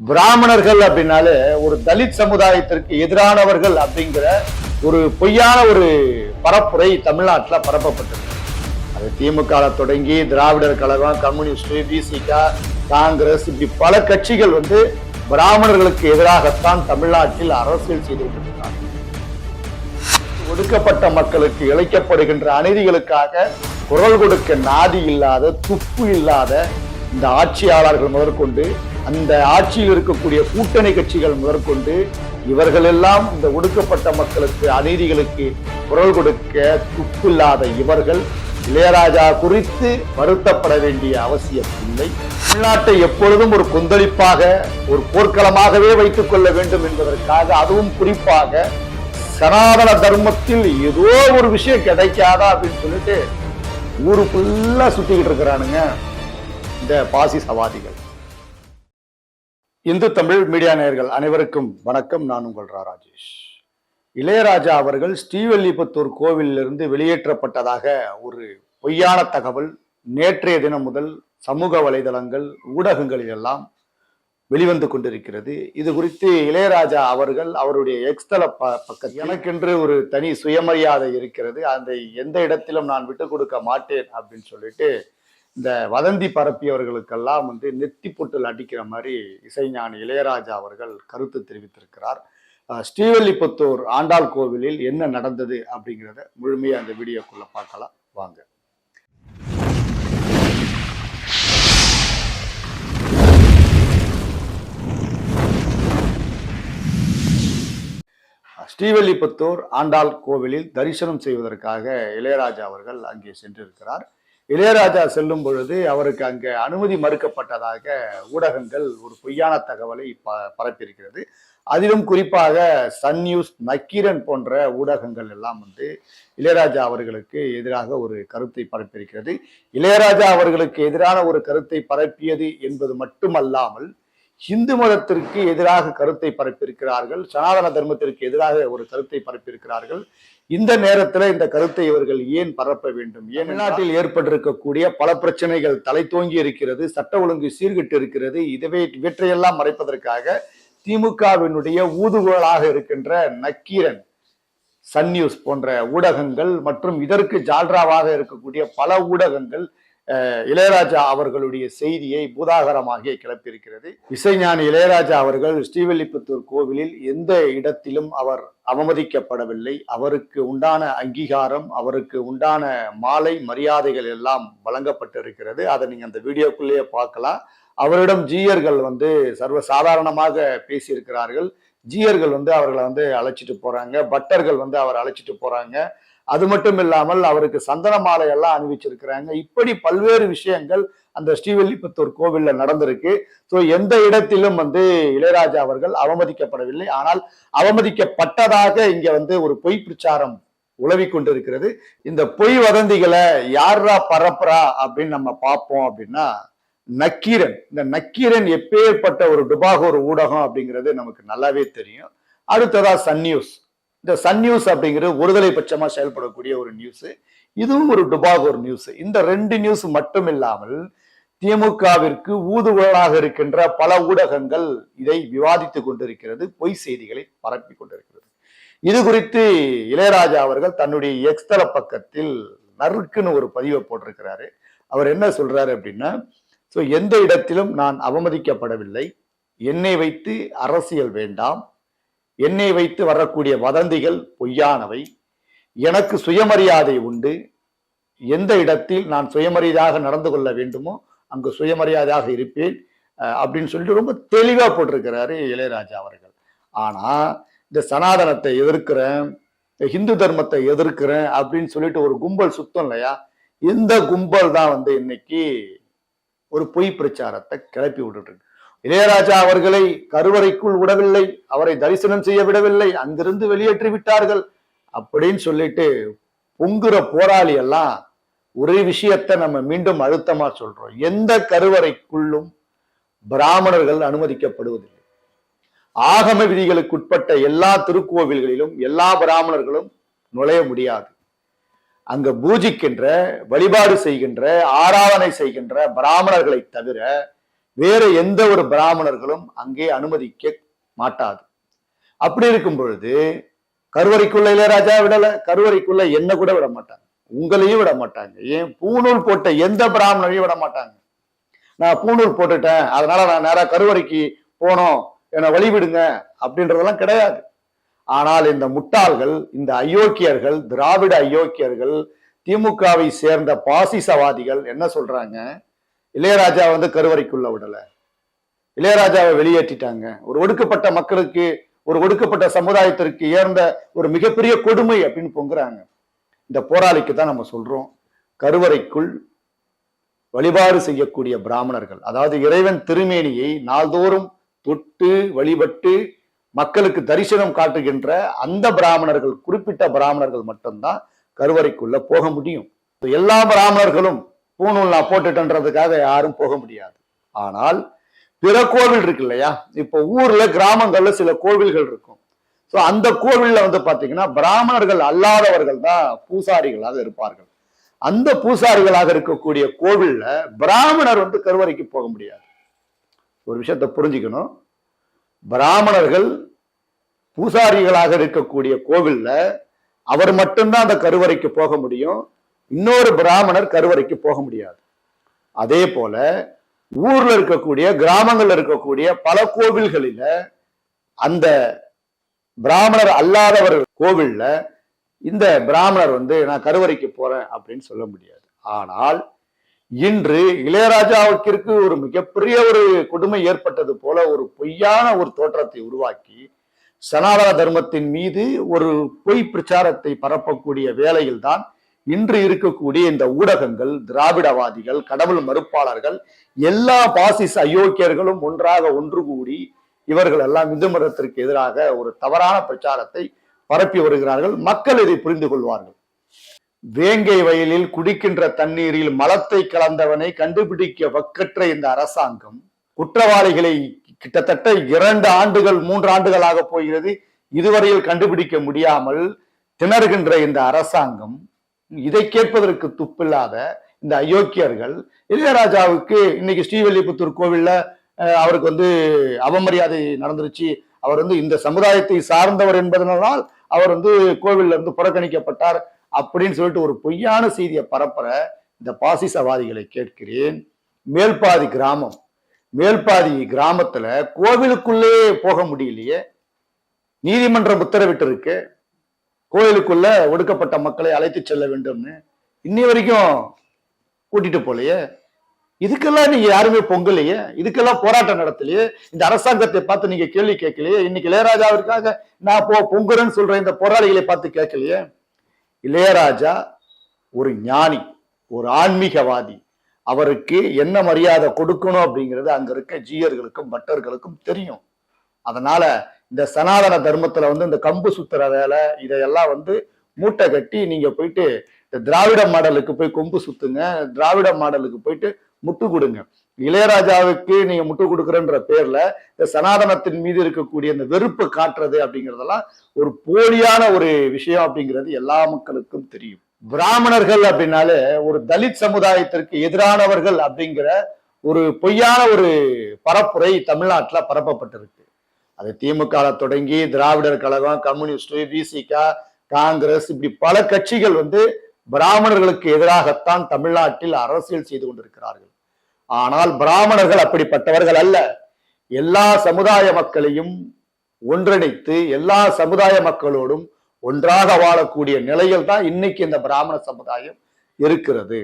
பிராமணர்கள் அப்படின்னாலே ஒரு தலித் சமுதாயத்திற்கு எதிரானவர்கள் அப்படிங்கிற ஒரு பொய்யான ஒரு பரப்புரை தமிழ்நாட்டில் பரப்பப்பட்டது அது திமுக தொடங்கி திராவிடர் கழகம் கம்யூனிஸ்ட் பிசிக காங்கிரஸ் இப்படி பல கட்சிகள் வந்து பிராமணர்களுக்கு எதிராகத்தான் தமிழ்நாட்டில் அரசியல் செய்து கொண்டிருக்கிறார்கள். ஒடுக்கப்பட்ட மக்களுக்கு இழைக்கப்படுகின்ற அநீதிகளுக்காக குரல் கொடுக்க நாதி இல்லாத துப்பு இல்லாத இந்த ஆட்சியாளர்கள் முதற்கொண்டு அந்த ஆட்சியில் இருக்கக்கூடிய கூட்டணி கட்சிகள் முதற்கொண்டு இவர்களெல்லாம் இந்த ஒடுக்கப்பட்ட மக்களுக்கு அநீதிகளுக்கு குரல் கொடுக்க துப்பில்லாத இவர்கள் இளையராஜா குறித்து வருத்தப்பட வேண்டிய அவசியம் இல்லை. தமிழ்நாட்டை எப்பொழுதும் ஒரு கொந்தளிப்பாக ஒரு போர்க்களமாகவே வைத்துக் கொள்ள வேண்டும் என்பதற்காக அதுவும் குறிப்பாக சனாதன தர்மத்தில் ஏதோ ஒரு விஷயம் கிடைக்காதா அப்படின்னு சொல்லிட்டு ஊரு ஃபுல்லா சுத்திக்கிட்டு இருக்கிறானுங்க இந்த பாசி சவாதிகள் இந்து தமிழ் மீடியா நேயர்கள் அனைவருக்கும் வணக்கம். நான் உங்கள் ரா ராஜேஷ். இளையராஜா அவர்கள் ஸ்ரீவல்லிபுத்தூர் கோவிலிலிருந்து வெளியேற்றப்பட்டதாக ஒரு பொய்யான தகவல் நேற்றைய தினம் முதல் சமூக வலைதளங்கள் ஊடகங்களில் எல்லாம் வெளிவந்து கொண்டிருக்கிறது. இது குறித்து இளையராஜா அவர்கள் அவருடைய எக்ஸ்தல ப பக்கத்தில் எனக்கென்று ஒரு தனி சுயமரியாதை இருக்கிறது. அந்த எந்த இடத்திலும் நான் விட்டு கொடுக்க மாட்டேன் அப்படின்னு சொல்லிட்டு இந்த வதந்தி பரப்பியவர்களுக்கெல்லாம் வந்து நெத்தி பொட்டில் அடிக்கிற மாதிரி இசைஞானி இளையராஜா அவர்கள் கருத்து தெரிவித்திருக்கிறார். ஸ்ரீவல்லிபுத்தூர் ஆண்டாள் கோவிலில் என்ன நடந்தது அப்படிங்கிறத முழுமையாக அந்த வீடியோக்குள்ள பார்க்கலாம். வாங்க. ஸ்ரீவல்லிபுத்தூர் ஆண்டாள் கோவிலில் தரிசனம் செய்வதற்காக இளையராஜா அவர்கள் அங்கே சென்றிருக்கிறார். இளையராஜா செல்லும் பொழுது அவருக்கு அங்கே அனுமதி மறுக்கப்பட்டதாக ஊடகங்கள் ஒரு பொய்யான தகவலை ப பரப்பியிருக்கிறது. அதிலும் குறிப்பாக சன் நியூஸ் நக்கீரன் போன்ற ஊடகங்கள் எல்லாம் வந்து இளையராஜா அவர்களுக்கு எதிராக ஒரு கருத்தை பரப்பியிருக்கிறது. இளையராஜா அவர்களுக்கு எதிரான ஒரு கருத்தை பரப்பியது என்பது மட்டுமல்லாமல் இந்து மதத்திற்கு எதிராக கருத்தை பரப்பியிருக்கிறார்கள் சனாதன தர்மத்திற்கு எதிராக ஒரு கருத்தை பரப்பியிருக்கிறார்கள். இந்த நேரத்தில் இந்த கருத்தை இவர்கள் ஏன் பரப்ப வேண்டும்? ஏன் நாட்டில் ஏற்பட்டிருக்கக்கூடிய பல பிரச்சனைகள் தலை தோங்கி இருக்கிறது சட்ட ஒழுங்கு சீர்கெட்டு இருக்கிறது. இதுவே இவற்றையெல்லாம் மறைப்பதற்காக திமுகவினுடைய ஊதுகோலாக இருக்கின்ற நக்கீரன் சன் நியூஸ் போன்ற ஊடகங்கள் மற்றும் இதற்கு ஜால்ராவாக இருக்கக்கூடிய பல ஊடகங்கள் இளையராஜா அவர்களுடைய செய்தியை பூதாகரமாக கிளப்பியிருக்கிறது. இசைஞானி இளையராஜா அவர்கள் ஸ்ரீவில்லிபுத்தூர் கோவிலில் எந்த இடத்திலும் அவர் அவமதிக்கப்படவில்லை. அவருக்கு உண்டான அங்கீகாரம் அவருக்கு உண்டான மாலை மரியாதைகள் எல்லாம் வழங்கப்பட்டிருக்கிறது. அதை நீங்க அந்த வீடியோக்குள்ளேயே பார்க்கலாம். அவரிடம் ஜீயர்கள் வந்து சர்வ சாதாரணமாக பேசியிருக்கிறார்கள். ஜீயர்கள் வந்து அவர்களை வந்து அழைச்சிட்டு போறாங்க. பட்டர்கள் வந்து அவர் அழைச்சிட்டு போறாங்க. அது மட்டும் இல்லாமல் அவருக்கு சந்தன மாலை எல்லாம் அணிவிச்சிருக்கிறாங்க. இப்படி பல்வேறு விஷயங்கள் அந்த ஸ்ரீவில்லிபுத்தூர் கோவில்ல நடந்திருக்கு. ஸோ எந்த இடத்திலும் வந்து இளையராஜா அவர்கள் அவமதிக்கப்படவில்லை. ஆனால் அவமதிக்கப்பட்டதாக இங்க வந்து ஒரு பொய் பிரச்சாரம் உலவி கொண்டிருக்கிறது. இந்த பொய் வதந்திகளை யாரா பரப்புறா அப்படின்னு நம்ம பார்ப்போம் அப்படின்னா நக்கீரன். இந்த நக்கீரன் எப்பேற்பட்ட ஒரு டுபாகோர் ஊடகம் அப்படிங்கிறது நமக்கு நல்லாவே தெரியும். அடுத்ததா சன் நியூஸ். இந்த சன் நியூஸ் அப்படிங்கிறது ஒருதலை பட்சமா செயல்படக்கூடிய ஒரு நியூஸ் இதுவும் ஒரு டுபாகோர் நியூஸ் இந்த ரெண்டு நியூஸ் மட்டும் இல்லாமல் திமுகவிற்கு ஊதுகுழலாக இருக்கின்ற பல ஊடகங்கள் இதை விவாதித்துக் கொண்டிருக்கிறது பொய் செய்திகளை பரப்பி கொண்டிருக்கிறது. இது குறித்து இளையராஜா அவர்கள் தன்னுடைய எக்ஸ்தல பக்கத்தில் நறுக்குன்னு ஒரு பதிவை போட்டிருக்கிறாரு. அவர் என்ன சொல்றாரு அப்படின்னா ஸோ எந்த இடத்திலும் நான் அவமதிக்கப்படவில்லை. என்னை வைத்து அரசியல் வேண்டாம். என்னை வைத்து வரக்கூடிய வதந்திகள் பொய்யானவை. எனக்கு சுயமரியாதை உண்டு. எந்த இடத்தில் நான் சுயமரியாதையாக நடந்து கொள்ள வேண்டுமோ அங்கு சுயமரியாதையாக இருப்பேன் அப்படின்னு சொல்லிட்டு ரொம்ப தெளிவாக போட்டிருக்கிறாரு இளையராஜா அவர்கள். ஆனால் இந்த சனாதனத்தை எதிர்க்கிறேன் இந்த தர்மத்தை எதிர்க்கிறேன் அப்படின்னு சொல்லிட்டு ஒரு கும்பல் சுத்தம் இல்லையா? இந்த கும்பல் தான் வந்து இன்னைக்கு ஒரு பொய் பிரச்சாரத்தை கிளப்பி விட்டுட்டு இருக்கு. இளையராஜா அவர்களை கருவறைக்குள் விடவில்லை. அவரை தரிசனம் செய்ய விடவில்லை. அங்கிருந்து வெளியேற்றி விட்டார்கள். அப்படின்னு சொல்லிட்டு பொங்குற போராளி எல்லாம் ஒரே விஷயத்தை நம்ம மீண்டும் அழுத்தமா சொல்றோம். எந்த கருவறைக்குள்ளும் பிராமணர்கள் அனுமதிக்கப்படுவதில்லை. ஆகம விதிகளுக்கு உட்பட்ட எல்லா திருக்கோவில்களிலும் எல்லா பிராமணர்களும் நுழைய முடியாது. அங்க பூஜிக்கின்ற வழிபாடு செய்கின்ற ஆராதனை செய்கின்ற பிராமணர்களை தவிர வேற எந்த ஒரு பிராமணர்களும் அங்கே அனுமதிக்க மாட்டாது. அப்படி இருக்கும் பொழுது கருவறைக்குள்ள இளையராஜா விடல கருவறைக்குள்ள என்ன கூட விட மாட்டாங்க. உங்களையும் விட மாட்டாங்க. ஏன்? பூணூல் போட்ட எந்த பிராமணரையும் விட மாட்டாங்க. நான் பூணூல் போட்டுட்டேன் அதனால நான் நேரா கருவறைக்கு போனோம் என்னை வழிவிடுங்க அப்படின்றதெல்லாம் கிடையாது. ஆனால் இந்த முட்டாள்கள் இந்த அயோக்கியர்கள் திராவிட அயோக்கியர்கள் திமுகவை சேர்ந்த பாசிசவாதிகள் என்ன சொல்றாங்க? இளையராஜா வந்து கருவறைக்குள்ள விடல. இளையராஜாவை வெளியேற்றிட்டாங்க. ஒரு ஒடுக்கப்பட்ட மக்களுக்கு ஒரு ஒடுக்கப்பட்ட சமுதாயத்திற்கு ஏர்ந்த ஒரு மிகப்பெரிய கொடுமை அப்படின்னு பொங்குறாங்க. இந்த போராளிக்கு தான் நம்ம சொல்றோம். கருவறைக்குள் வழிபாடு செய்யக்கூடிய பிராமணர்கள் அதாவது இறைவன் திருமேனியை நாள்தோறும் தொட்டு வழிபட்டு மக்களுக்கு தரிசனம் காட்டுகின்ற அந்த பிராமணர்கள் குறிப்பிட்ட பிராமணர்கள் மட்டும்தான் கருவறைக்குள்ள போக முடியும். எல்லா பிராமணர்களும் பூணூல் நான் போட்டுட்டேன்றதுக்காக யாரும் போக முடியாது. ஆனால் பிற கோவில் இருக்கு இல்லையா? இப்போ ஊர்ல கிராமங்கள்ல சில கோவில்கள் இருக்கும். ஸோ அந்த கோவில்ல வந்து பாத்தீங்கன்னா பிராமணர்கள் அல்லாதவர்கள் தான் பூசாரிகளாக இருப்பார்கள். அந்த பூசாரிகளாக இருக்கக்கூடிய கோவில்ல பிராமணர் வந்து கருவறைக்கு போக முடியாது. ஒரு விஷயத்த புரிஞ்சுக்கணும். பிராமணர்கள் பூசாரிகளாக இருக்கக்கூடிய கோவில்ல அவர் மட்டும்தான் அந்த கருவறைக்கு போக முடியும். இன்னொரு பிராமணர் கருவறைக்கு போக முடியாது. அதே போல ஊர்ல இருக்கக்கூடிய கிராமங்கள்ல இருக்கக்கூடிய பல கோவில்களில அந்த பிராமணர் அல்லாதவர் கோவில்ல இந்த பிராமணர் வந்து நான் கருவறைக்கு போறேன் அப்படின்னு சொல்ல முடியாது. ஆனால் இன்று இளையராஜாவுக்கு ஒரு மிகப்பெரிய ஒரு கொடுமை ஏற்பட்டது போல ஒரு பொய்யான ஒரு தோற்றத்தை உருவாக்கி சனாதன தர்மத்தின் மீது ஒரு பொய் பிரச்சாரத்தை பரப்பக்கூடிய வேலையில்தான் இன்று இருக்கக்கூடிய இந்த ஊடகங்கள் திராவிடவாதிகள் கடவுள் மறுப்பாளர்கள் எல்லா பாசிச அயோக்கியர்களும் ஒன்றாக ஒன்று கூடி இவர்கள் எல்லாம் இந்து மதத்திற்கு எதிராக ஒரு தவறான பிரச்சாரத்தை பரப்பி வருகிறார்கள். மக்கள் இதை புரிந்து கொள்வார்கள். வேங்கை வயலில் குடிக்கின்ற தண்ணீரில் மலத்தை கலந்தவனை கண்டுபிடிக்க வக்கற்ற இந்த அரசாங்கம் குற்றவாளிகளை கிட்டத்தட்ட இரண்டு ஆண்டுகள் மூன்று ஆண்டுகளாக போகிறது. இதுவரையில் கண்டுபிடிக்க முடியாமல் திணறுகின்ற இந்த அரசாங்கம் இதை கேட்பதற்கு துப்பில்லாத இந்த அயோக்கியர்கள். இளையராஜாவுக்கு இன்னைக்கு ஸ்ரீவல்லிபுத்தூர் கோவில்ல அவருக்கு வந்து அவமரியாதை நடந்துருச்சு. அவர் வந்து இந்த சமுதாயத்தை சார்ந்தவர் என்பதனால் அவர் வந்து கோவில்ல இருந்து புறக்கணிக்கப்பட்டார் அப்படின்னு சொல்லிட்டு ஒரு பொய்யான செய்தியை பரப்புற இந்த பாசிசவாதிகளை கேட்கிறேன். மேல்பாதி கிராமம் மேல்பாதி கிராமத்துல கோவிலுக்குள்ளே போக முடியலையே. நீதிமன்றம் உத்தரவிட்டு இருக்கு கோயிலுக்குள்ள ஒடுக்கப்பட்ட மக்களை அழைத்து செல்ல வேண்டும்னு இன்னி வரைக்கும் கூட்டிட்டு போலையே. இதுக்கெல்லாம் நீங்க யாருமே பொங்கலையே? இதுக்கெல்லாம் போராட்டம் நடத்தலையே? இந்த அரசாங்கத்தை பார்த்து நீங்க கேள்வி கேட்கலையே? இன்னைக்கு இளையராஜாவிற்காக நான் போ பொங்குறேன்னு சொல்ற இந்த போராளிகளை பார்த்து கேட்கலையே? இளையராஜா ஒரு ஞானி ஒரு ஆன்மீகவாதி. அவருக்கு என்ன மரியாதை கொடுக்கணும் அப்படிங்கிறது அங்க இருக்க ஜீயர்களுக்கும் பட்டர்களுக்கும் தெரியும். அதனால இந்த சனாதன தர்மத்துல வந்து இந்த கம்பு சுத்துற வேலை இதையெல்லாம் வந்து மூட்டை கட்டி நீங்க போயிட்டு இந்த திராவிட மாடலுக்கு போய் கொம்பு சுத்துங்க திராவிட மாடலுக்கு போயிட்டு முட்டு கொடுங்க. இளையராஜாவுக்கு நீங்க முட்டு கொடுக்குறன்ற பேர்ல இந்த சனாதனத்தின் மீது இருக்கக்கூடிய இந்த வெறுப்பு காட்டுறது அப்படிங்கிறதெல்லாம் ஒரு போலியான ஒரு விஷயம் அப்படிங்கிறது எல்லா மக்களுக்கும் தெரியும். பிராமணர்கள் அப்படின்னாலே ஒரு தலித் சமுதாயத்திற்கு எதிரானவர்கள் அப்படிங்கிற ஒரு பொய்யான ஒரு பரப்புரை தமிழ்நாட்டில் பரப்பப்பட்டிருக்கு. அது திமுக தொடங்கி திராவிடர் கழகம் கம்யூனிஸ்ட் விசிகா காங்கிரஸ் இப்படி பல கட்சிகள் வந்து பிராமணர்களுக்கு எதிராகத்தான் தமிழ்நாட்டில் அரசியல் செய்து கொண்டிருக்கிறார்கள். ஆனால் பிராமணர்கள் அப்படிப்பட்டவர்கள் அல்ல. எல்லா சமுதாய மக்களையும் ஒன்றிணைத்து எல்லா சமுதாய மக்களோடும் ஒன்றாக வாழக்கூடிய நிலையில் தான் இன்னைக்கு இந்த பிராமண சமுதாயம் இருக்கிறது.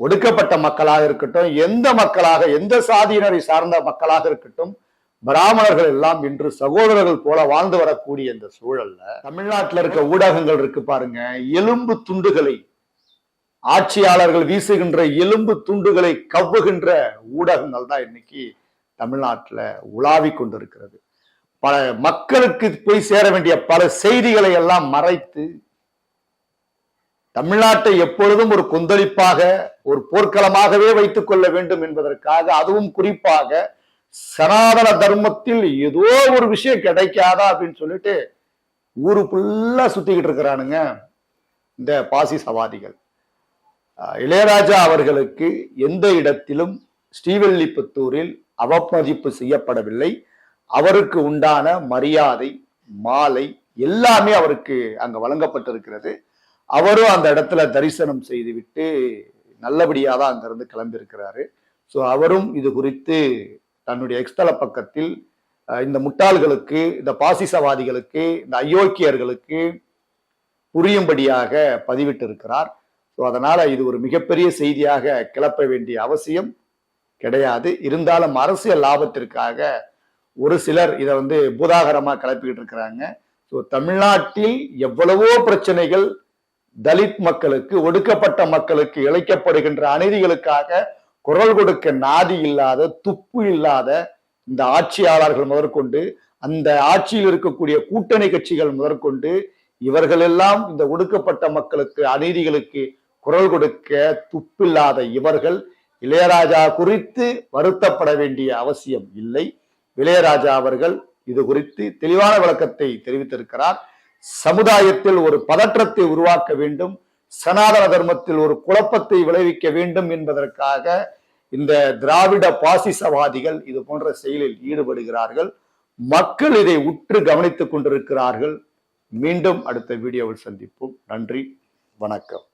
ஒடுக்கப்பட்ட மக்களாக இருக்கட்டும் எந்த மக்களாக எந்த சாதியினரை சார்ந்த மக்களாக இருக்கட்டும் பிராமணர்கள் எல்லாம் இன்று சகோதரர்கள் போல வாழ்ந்து வரக்கூடிய இந்த சூழல்ல தமிழ்நாட்டில் இருக்க ஊடகங்கள் இருக்கு பாருங்க எலும்பு துண்டுகளை ஆட்சியாளர்கள் வீசுகின்ற எலும்பு துண்டுகளை கவ்வுகின்ற ஊடகங்கள் தான் இன்னைக்கு தமிழ்நாட்டில் உலாவி கொண்டிருக்கிறது. பல மக்களுக்கு போய் சேர வேண்டிய பல செய்திகளை எல்லாம் மறைத்து தமிழ்நாட்டை எப்பொழுதும் ஒரு கொந்தளிப்பாக ஒரு போர்க்களமாகவே வைத்துக் கொள்ள வேண்டும் என்பதற்காக அதுவும் குறிப்பாக சனாதன தர்மத்தில் ஏதோ ஒரு விஷயம் கிடைக்காதா அப்படின்னு சொல்லிட்டு ஊரு ஃபுல்லா சுத்திக்கிட்டு இருக்கிறானுங்க இந்த பாசி சவாதிகள் இளையராஜா அவர்களுக்கு எந்த இடத்திலும் ஸ்ரீவல்லிபுத்தூரில் அவமதிப்பு செய்யப்படவில்லை. அவருக்கு உண்டான மரியாதை மாலை எல்லாமே அவருக்கு அங்க வழங்கப்பட்டிருக்கிறது. அவரும் அந்த இடத்துல தரிசனம் செய்துவிட்டு நல்லபடியாக தான் அங்கிருந்து கிளம்பியிருக்கிறாரு. ஸோ அவரும் இது குறித்து தன்னுடைய எக்ஸ்தல பக்கத்தில் இந்த முட்டாள்களுக்கு இந்த பாசிசவாதிகளுக்கு இந்த அயோக்கியர்களுக்கு புரியும்படியாக பதிவிட்டிருக்கிறார். ஸோ அதனால இது ஒரு மிகப்பெரிய செய்தியாக கிளப்ப வேண்டிய அவசியம் கிடையாது. இருந்தாலும் அரசியல் லாபத்திற்காக ஒரு சிலர் இதை வந்து பூதாகரமாக கிளப்பிக்கிட்டு இருக்கிறாங்க. ஸோ தமிழ்நாட்டில் எவ்வளவோ பிரச்சனைகள் தலித் மக்களுக்கு ஒடுக்கப்பட்ட மக்களுக்கு இழைக்கப்படுகின்ற அநீதிகளுக்காக குரல் கொடுக்க நாதி இல்லாத துப்பு இல்லாத இந்த ஆட்சியாளர்கள் முதற்கொண்டு அந்த ஆட்சியில் இருக்கக்கூடிய கூட்டணி கட்சிகள் முதற்கொண்டு இவர்களெல்லாம் இந்த ஒடுக்கப்பட்ட மக்களுக்கு அநீதிகளுக்கு குரல் கொடுக்க துப்பில்லாத இவர்கள் இளையராஜா குறித்து வருத்தப்பட வேண்டிய அவசியம் இல்லை. இளையராஜா அவர்கள் இது குறித்து தெளிவான விளக்கத்தை தெரிவித்திருக்கிறார். சமுதாயத்தில் ஒரு பதற்றத்தை உருவாக்க வேண்டும். சனாதன தர்மத்தில் ஒரு குழப்பத்தை விளைவிக்க வேண்டும் என்பதற்காக இந்த திராவிட பாசிசவாதிகள் இது போன்ற செயலில் ஈடுபடுகிறார்கள். மக்கள் இதை உற்று கவனித்துக் கொண்டிருக்கிறார்கள். மீண்டும் அடுத்த வீடியோவில் சந்திப்போம். நன்றி. வணக்கம்.